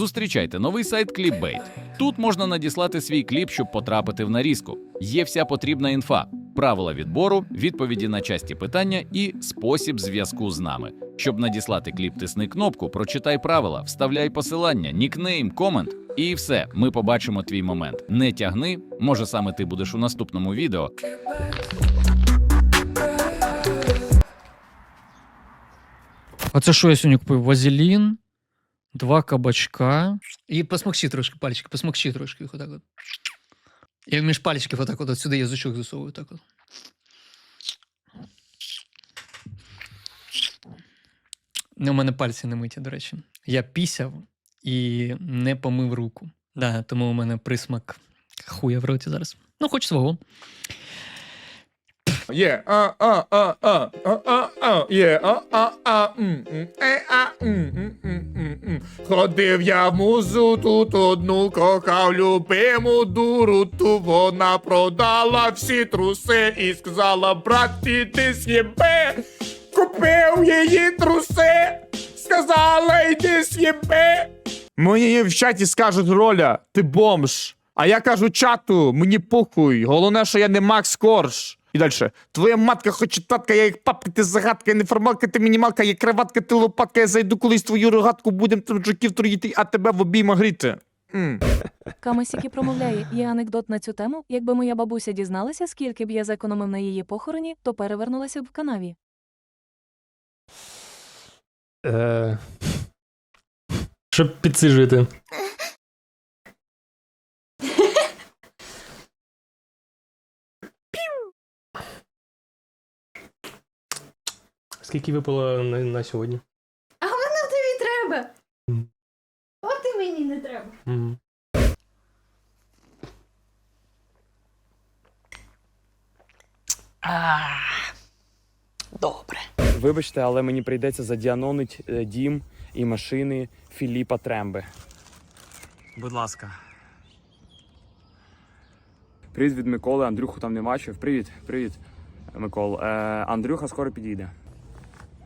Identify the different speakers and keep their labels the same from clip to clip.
Speaker 1: Зустрічайте новий сайт Clipbait. Тут можна надіслати свій кліп, щоб потрапити в нарізку. Є вся потрібна інфа, правила відбору, відповіді на часті питання і спосіб зв'язку з нами. Щоб надіслати кліп, тисни кнопку, прочитай правила, вставляй посилання, нікнейм, комент. І все, ми побачимо твій момент. Не тягни, може саме ти будеш у наступному відео.
Speaker 2: А це що я сьогодні купив? Вазелін, два кабачка. І посмокчи трошки пальчики, посмокчи трошки їх отак от. Я між пальчиків отак от, сюди язичок засовую так от. Ну, у мене пальці не миті, до речі. Я пісяв і не помив руку. Да, тому у мене присмак хуя в роті зараз. Ну, хоч свого.
Speaker 3: Є, а, а, а, а, а, а, а, є, а, а, а, м, м, е, а, м. Ходив я музу, тут одну кохав любиму дуру, ту вона продала всі труси і сказала, брат, ти з'єби, купив її труси, сказала, йди з'єби. Мені в чаті скажуть, Роля, ти бомж. А я кажу чату, мені похуй. Головне, що я не Макс Корж. І далі. Твоя матка хоч і татка, я як папка, ти загадка, я неформалка, ти мінімалка, я криватка, ти лопатка, я зайду колись твою рогатку, будем там жуків троїти, а тебе в обійма гріти. М.
Speaker 4: Камасіки промовляє, є анекдот на цю тему. Якби моя бабуся дізналася, скільки б я зекономив на її похороні, то перевернулася б в канаві.
Speaker 5: Е... Щоб підсижити. Скільки випало на, на сьогодні?
Speaker 6: А воно тобі треба.
Speaker 5: Мгм.
Speaker 6: От і мені не треба.
Speaker 5: Мгм.
Speaker 7: Вибачте, але мені прийдеться задіанонить е, дім і машини Філіпа Тремби. Будь ласка. Привіт від Миколи. Андрюху там не бачив. Привіт, привіт, Микол. Е, Андрюха скоро підійде.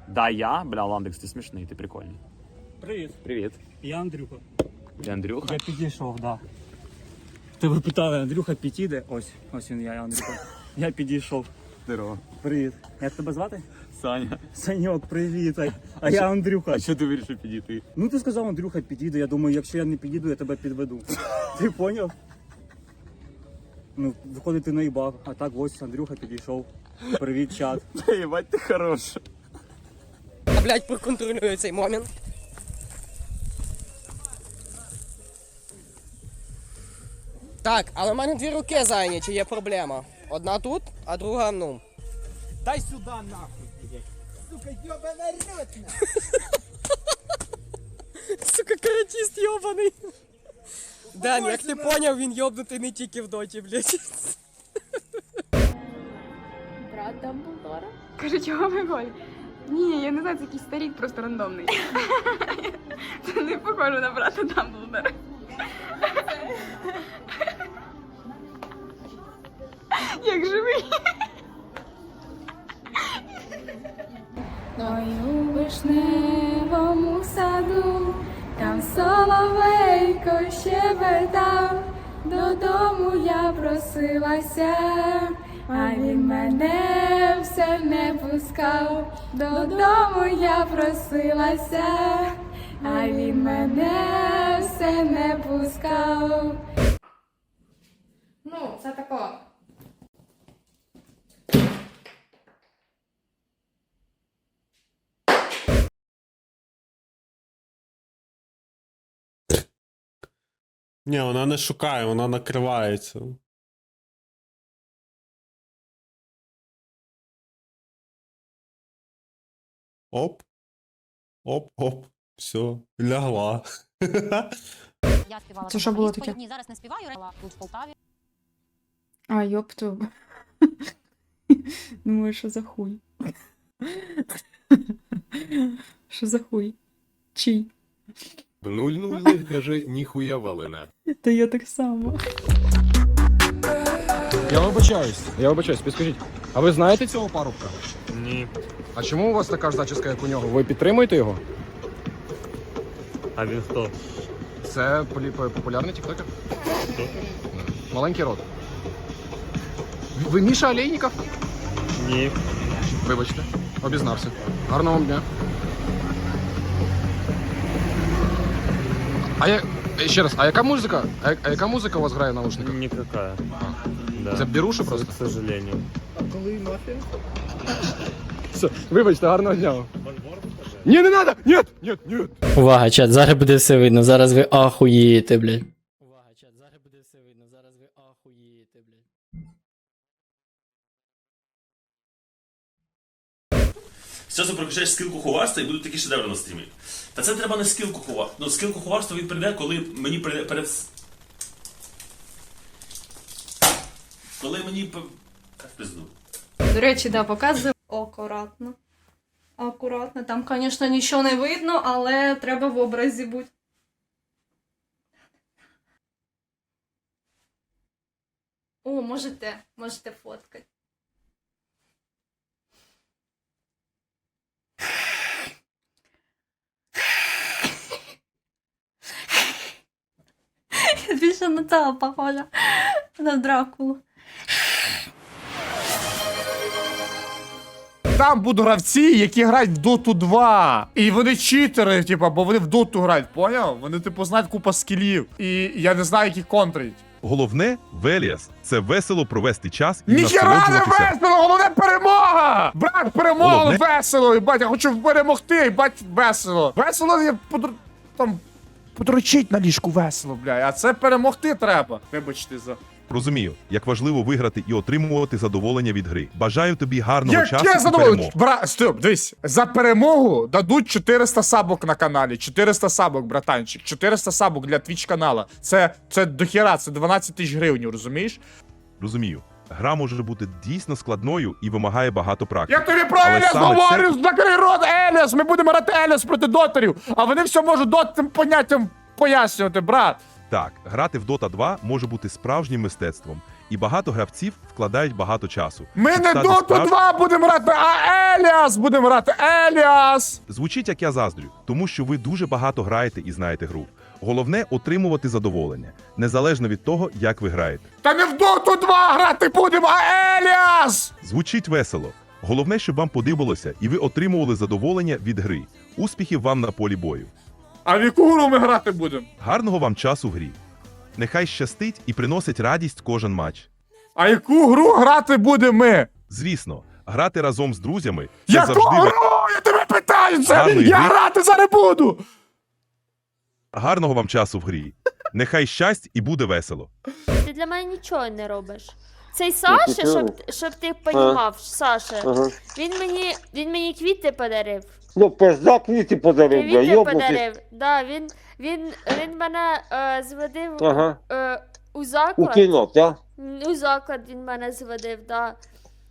Speaker 7: Да, я? Бля, Ландекс, ти смішний, ти прикольний.
Speaker 8: Привіт,
Speaker 7: Привіт.
Speaker 8: я Андрюха.
Speaker 7: Я Андрюха.
Speaker 8: Я підійшов, да. Тебе питали, Андрюха підійде? Ось, ось він я, Андрюха. Я підійшов.
Speaker 7: Здорово.
Speaker 8: Привіт. Як тебе звати?
Speaker 7: Саня.
Speaker 8: Саньок, привіт. А, а я Андрюха.
Speaker 7: А що ти вирішив підійти?
Speaker 8: Ну ти сказав, Андрюха підійде. Я думаю, якщо я не підійду, я тебе підведу. Ти поняв? Ну, виходить, ти наїбав, а так ось Андрюха підійшов. Привіт, чат.
Speaker 7: Єбать, ти хороший.
Speaker 9: Блядь, проконтролюю цей момент. Так, але в мене дві руки зайняті, є проблема. Одна тут, а друга, ну.
Speaker 8: Дай сюди нахуй, блядь. Сука, йобана ротна.
Speaker 9: Сука, каратіст йобаний. Ден, як ти поняв, він йобнутий не тільки в доті, блядь.
Speaker 6: Брат Дамблдора.
Speaker 10: Кажу, чого ви голі? Ні, я не знаю, це якийсь старік просто рандомний. Це не похоже на брата Дамблдора. Як живий.
Speaker 6: Ой, у вишневому саду, там соловейко щебетав, додому я просилася, а він мене все не пускав, додому я просилася, а він мене все не пускав. Ну, це тако.
Speaker 11: Ні, вона не шукає, вона накривається. Оп. Оп, оп. Все, лягла.
Speaker 12: Я співала
Speaker 6: Це що було таке?
Speaker 12: Ні, зараз не співаю, але тут в Полтаві.
Speaker 6: А, ёпту. Думаю, що за хуй. Що за хуй? Чий?
Speaker 11: Нуль нуль каже, ніхуя валена.
Speaker 6: Та я так само.
Speaker 3: Я вибачаюсь, я вибачаюсь, підскажіть. А ви знаєте цього парубка?
Speaker 7: Ні.
Speaker 3: А чому у вас така ж зачіска, як у нього? Ви підтримуєте його?
Speaker 8: А він хто?
Speaker 3: Це популярний тіктокер? Маленький рот. Ви Міша Олейніков?
Speaker 11: Ні.
Speaker 3: Вибачте, обізнався. Гарного вам дня. А я. е, Ще раз, а яка музика? А, я- а яка музика у вас грає в наушниках?
Speaker 11: Никакая. Да.
Speaker 3: Це біруші просто?
Speaker 11: К сожалению.
Speaker 3: Все, вибачте, гарного дня. Ні, не надо! Ні, ні, ні.
Speaker 13: Увага, чат, зараз буде все видно, зараз ви ахуєте, блядь. Увага, чат, зараз буде все видно, зараз ви ахуєте, блядь.
Speaker 14: З часом прокачаєш скіл куховарства і будуть такі шедеври на стрімі. Та це треба не скіл куховарства. Ну, скіл куховарства він прийде, коли мені прийде перед. Коли мені. п- Та в пизду.
Speaker 15: До речі, да, показую. Акуратно. Акуратно. Там, звісно, нічого не видно, але треба в образі бути. О, можете, можете фоткати. Я більше на це похожа. На Дракулу.
Speaker 3: Там будуть гравці, які грають в Доту 2. І вони читери, типу, бо вони в Доту грають, поняв? Вони, типу, знають купа скілів. І я не знаю, як їх контрить.
Speaker 16: Головне, Веліас, це весело провести час і
Speaker 3: Ніхера не
Speaker 16: насолоджуватися.
Speaker 3: весело, головне перемога! Брат, перемога
Speaker 16: Головне-
Speaker 3: весело! І бать, я хочу перемогти, і бать, весело. Весело я подр... там подрочить на ліжку весело, бля. А це перемогти треба. Вибачте за.
Speaker 16: Розумію, як важливо виграти і отримувати задоволення від гри. Бажаю тобі гарного часу
Speaker 3: Яке
Speaker 16: і
Speaker 3: задоволення? Бра, стоп, дивись. За перемогу дадуть 400 сабок на каналі. 400 сабок, братанчик. 400 сабок для твіч канала. Це, це дохіра, це 12 тисяч гривень, розумієш?
Speaker 16: Розумію, гра може бути дійсно складною і вимагає багато практики.
Speaker 3: Я тобі про Еліас говорю,
Speaker 16: це-
Speaker 3: закрий рот, Еліас! Ми будемо грати Еліас проти дотерів, а вони все можуть дот цим поняттям пояснювати, брат.
Speaker 16: Так, грати в Dota 2 може бути справжнім мистецтвом, і багато гравців вкладають багато часу.
Speaker 3: Ми не Доту
Speaker 16: справ-
Speaker 3: 2 будемо грати, а Еліас будемо грати, Еліас!
Speaker 16: Звучить як я заздрю, тому що ви дуже багато граєте і знаєте гру. Головне отримувати задоволення, незалежно від того, як ви граєте.
Speaker 3: Та не в Доту 2 грати будемо, а Еліас!
Speaker 16: Звучить весело. Головне, щоб вам подобалося і ви отримували задоволення від гри. Успіхів вам на полі бою.
Speaker 3: А в яку гру ми грати будемо?
Speaker 16: Гарного вам часу в грі. Нехай щастить і приносить радість кожен матч.
Speaker 3: А яку гру грати будемо ми?
Speaker 16: Звісно, грати разом з друзями це
Speaker 3: Яку
Speaker 16: завжди
Speaker 3: гру? Я тебе питаю це!
Speaker 16: Гарної
Speaker 3: Я
Speaker 16: гри.
Speaker 3: грати зараз буду!
Speaker 16: гарного вам часу в грі. Нехай щастя і буде весело.
Speaker 17: Ти для мене нічого не робиш. Цей Саша, щоб, щоб ти понімав, Саша, він мені, він мені квіти подарив.
Speaker 13: Ну, пизда квіти подарив, бля,
Speaker 17: Квіти
Speaker 13: йобнутий.
Speaker 17: подарив. Да, він, він, він мене е, зводив
Speaker 13: Ага.
Speaker 17: е, у
Speaker 13: У
Speaker 17: заклад.
Speaker 13: кіно, так?
Speaker 17: М, У заклад він мене зводив, да.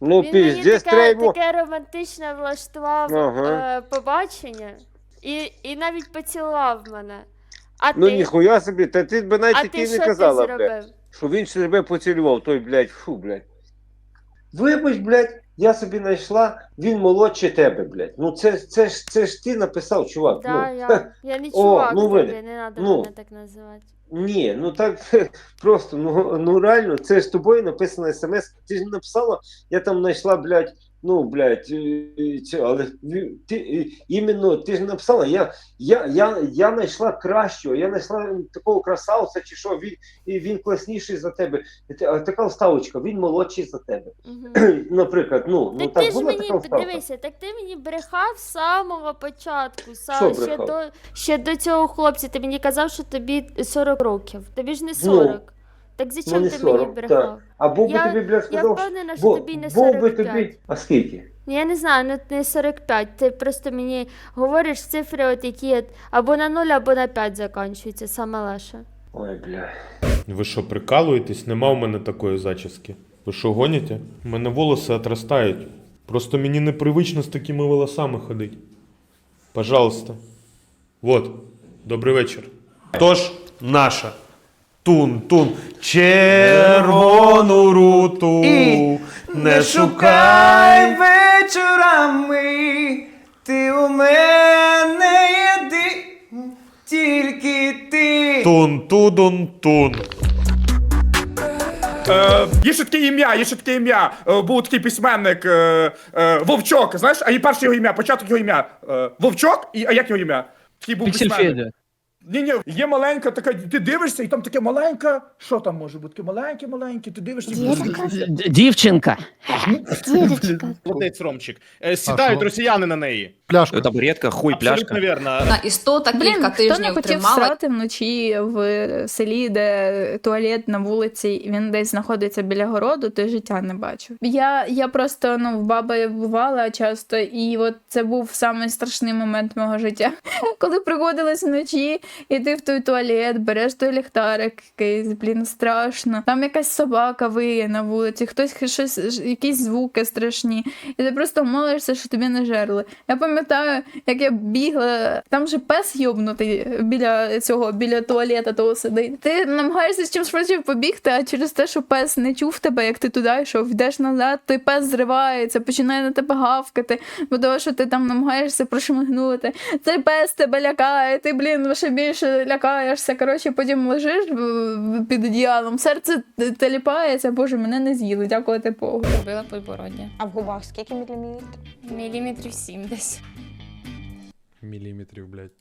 Speaker 13: Ну,
Speaker 17: він мені
Speaker 13: піздець
Speaker 17: таке,
Speaker 13: треба.
Speaker 17: таке романтичне влаштував
Speaker 13: Ага.
Speaker 17: е, побачення і, і навіть поцілував мене. А
Speaker 13: Ну,
Speaker 17: ти?
Speaker 13: ніхуя собі, та ти б навіть
Speaker 17: а ти
Speaker 13: не
Speaker 17: що ти
Speaker 13: казала, блядь.
Speaker 17: зробив?
Speaker 13: Що він ще тебе поцілював, той, блядь, фу, блядь. Вибач, блядь, я собі знайшла, він молодше тебе, блядь. Ну це, це, ж, це ж ти написав, чувак.
Speaker 17: Да,
Speaker 13: ну,
Speaker 17: я, я не
Speaker 13: О, ну, тебе,
Speaker 17: не треба
Speaker 13: Ну.
Speaker 17: мене так називати.
Speaker 13: Ні, ну так просто, ну, ну реально, це ж тобою написано смс. Ти ж не написала, я там знайшла, блядь, ну, блядь, е, е, це, але ти е, іменно ти ж написала, я, я, я, я знайшла кращого, я знайшла такого красавця, чи що, він, він класніший за тебе. Така вставочка, він молодший за тебе.
Speaker 17: Угу.
Speaker 13: Наприклад, ну, ну
Speaker 17: Так,
Speaker 13: так
Speaker 17: ти ж
Speaker 13: була
Speaker 17: мені
Speaker 13: така вставка.
Speaker 17: дивися, так ти мені брехав з самого початку. Са,
Speaker 13: Що
Speaker 17: ще, до, ще до цього хлопця ти мені казав, що тобі 40 років. Тобі ж не 40. Так
Speaker 13: Ну,
Speaker 17: зачем
Speaker 13: не
Speaker 17: ти мені брехав?
Speaker 13: так. А був би
Speaker 17: Я-
Speaker 13: тобі, блядь,
Speaker 17: Я впевнена, що
Speaker 13: бо,
Speaker 17: тобі не
Speaker 13: був би тобі, а скільки?
Speaker 17: Ну, Я не знаю, ну не 45. Ти просто мені говориш цифри, от які або на 0, або на 5 закінчуються, саме легше.
Speaker 13: Ой, бля.
Speaker 11: Ви що, прикалуєтесь? Нема в мене такої зачіски. Ви що, гоніте? У мене волоси отростають. Просто мені непривично з такими волосами ходити. Пожалуйста. Вот. Добрий вечір. Тож, наша. Тун, тун. Червону руту. не шукай
Speaker 13: вечорами, ти у мене єди, тільки ти.
Speaker 11: Тун, Тун-тудун-тун.
Speaker 3: Е, є ще таке ім'я, є ще таке ім'я. Е, був такий письменник е, е, Вовчок, знаєш, а і перше його ім'я, початок його ім'я. Е, Вовчок, і а як його ім'я? Такий був письменник.
Speaker 2: Федя.
Speaker 3: Ні, ні, є маленька така, ти дивишся, і там таке маленьке. Що там може бути? Таке маленьке, маленьке, ти дивишся. і-
Speaker 2: Дівчинка.
Speaker 11: Молодець, Ромчик. Е, Сідають росіяни на неї.
Speaker 18: Пляшка.
Speaker 11: Табуретка, хуй, пляшка. Навірно.
Speaker 15: істота
Speaker 19: Блін, хто не хотів срати вночі в селі, де туалет на вулиці, і він десь знаходиться біля городу, той життя не бачив. Я, я просто ну, в баби бувала часто, і от це був самий страшний момент мого життя. Коли приходилось вночі, і ти в той туалет, береш той ліхтарик якийсь, блін, страшно. Там якась собака виє на вулиці, хтось щось, якісь звуки страшні. І ти просто молишся, що тобі не жерли. Я пам'ятаю, як я бігла, там же пес йобнутий біля цього, біля туалета того сидить. Ти намагаєшся з чим швидше побігти, а через те, що пес не чув тебе, як ти туди йшов, йдеш назад, той пес зривається, починає на тебе гавкати, бо того, що ти там намагаєшся прошмигнути. Цей пес тебе лякає, ти, блін, ще більше лякаєшся. Коротше, потім лежиш під одіялом, серце теліпається, боже, мене не з'їли, дякувати Богу.
Speaker 15: Робила подбородня.
Speaker 19: А в губах скільки міліметрів?
Speaker 15: Міліметрів сім десь.
Speaker 18: Міліметрів, блядь.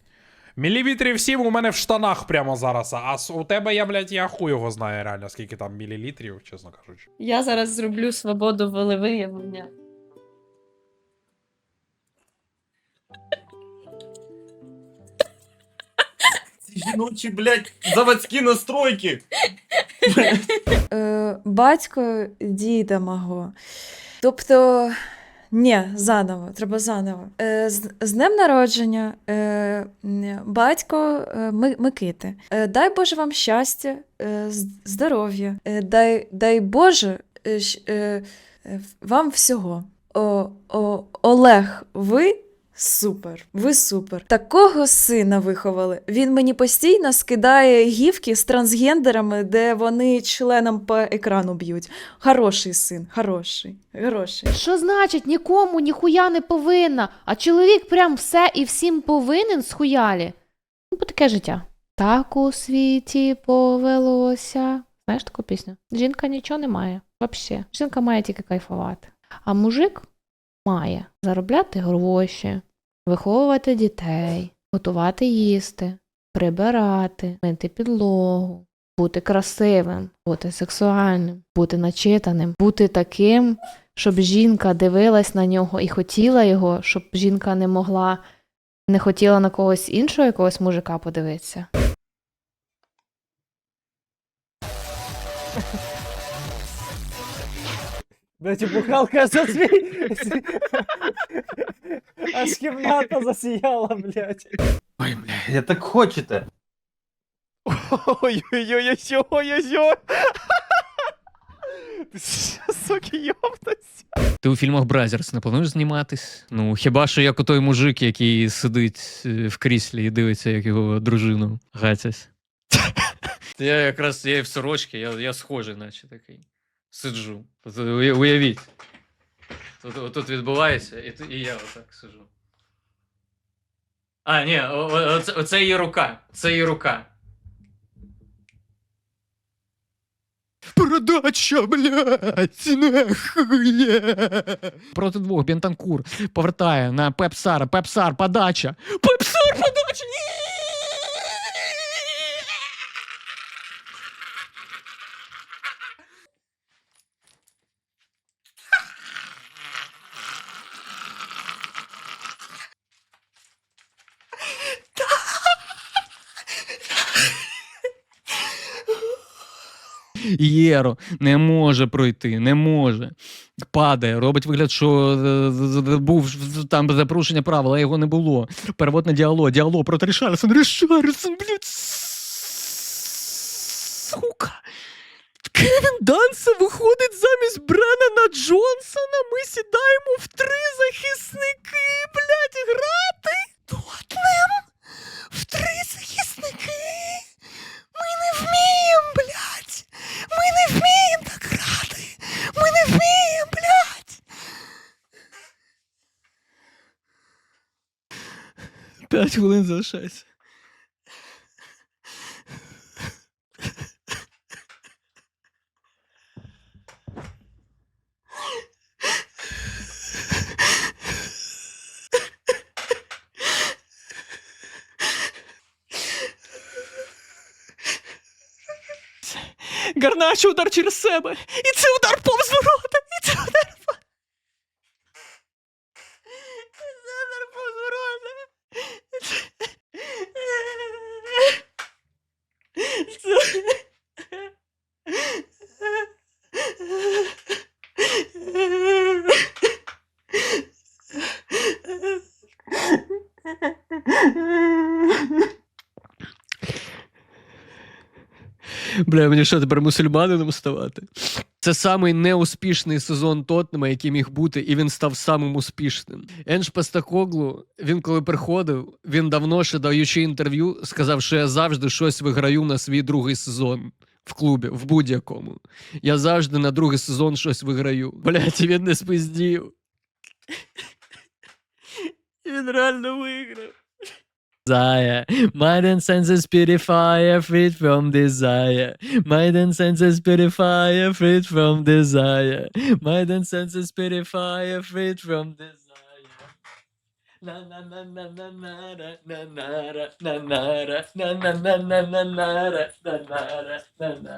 Speaker 18: Міліметрів 7 у мене в штанах прямо зараз. А у тебе я, блядь, я хуй його знаю реально, скільки там мілілітрів, чесно кажучи.
Speaker 15: Я зараз зроблю свободу волевиявлення.
Speaker 14: Жіночі, блядь, заводські настройки.
Speaker 19: Е, батько діда мого. Тобто, ні, заново, треба заново. Е, з, з днем народження, е, батько е, Ми- Микити. Е, дай Боже вам щастя, е, здоров'я. Е, дай, дай Боже е, е, вам всього. О, о, Олег, ви Супер, ви супер. Такого сина виховали. Він мені постійно скидає гівки з трансгендерами, де вони членом по екрану б'ють. Хороший син, хороший, хороший.
Speaker 15: Що значить нікому ніхуя не повинна, а чоловік прям все і всім повинен схуялі? Ну, бо таке життя. Так у світі повелося. Знаєш таку пісню? Жінка нічого не має. Взагалі. Жінка має тільки кайфувати. А мужик має заробляти гроші, виховувати дітей, готувати їсти, прибирати, мити підлогу, бути красивим, бути сексуальним, бути начитаним, бути таким, щоб жінка дивилась на нього і хотіла його, щоб жінка не могла, не хотіла на когось іншого якогось мужика подивитися.
Speaker 8: Дайте бухалка за свій. Аж кімната засіяла, блядь.
Speaker 14: Ой, бля, я так хочете.
Speaker 16: Ой-ой-ой-ой-ой-ой-ой. Ти суки, йоптась.
Speaker 2: Ти у фільмах Бразерс не плануєш зніматись? Ну, хіба що як у той мужик, який сидить е, в кріслі і дивиться, як його дружину гатять. Я якраз я і в сорочці, я, я схожий, наче такий. Сиджу. Уявіть. Тут, відбувається, і, і я отак сиджу. А, ні, о- оце, її рука. Це її рука. Передача, блядь, нахує. Проти двох Бентанкур повертає на Пепсара. Пепсар, подача. Пепсар, подача! Ні! Єро не може пройти, не може. Падає, робить вигляд, що е, був там за порушення правил, а його не було. Перевод на діалог, діалог проти Рішарлсон. Рішарлсон, блядь. Сука. Кевін Данса виходить замість Бреннана Джонсона. Ми сідаємо в три захисники, блядь, грати. П'ять хвилин залишається. Гарначе удар через себе, і це удар повз ворота. Бля, мені що тепер мусульманином ставати? Це самий неуспішний сезон Тотнема, який міг бути, і він став самим успішним. Енш Пастакоглу, він коли приходив, він давно ще даючи інтерв'ю, сказав, що я завжди щось виграю на свій другий сезон. В клубі, в будь-якому. Я завжди на другий сезон щось виграю. Блять, він не спиздів. Він реально виграв. Desire. Mind and senses purifier, freed from desire. Mind and senses purifier, freed from desire. Mind and senses purifier, freed from desire. Na na na na na na na na na na na na na na na na na na na na.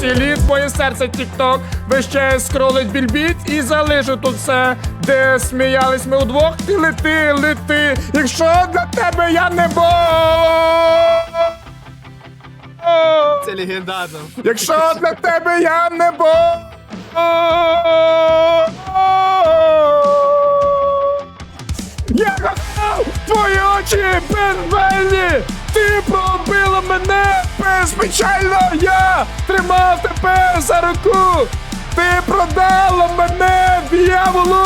Speaker 3: Слід моє серце тік-ток, час скролить більбіт і залишу тут все, де сміялись ми удвох, ти лети, лети, якщо для тебе я не бог. Це легендарно. Якщо для тебе я не бог. Я кохав твої очі безбельні! Ти пробила мене безпечально! Я тримав тебе за руку! Ти продала мене дияволу!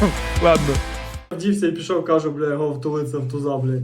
Speaker 3: Ладно.
Speaker 8: Дівся і пішов, кажу, бля, його втулиться в туза, блядь.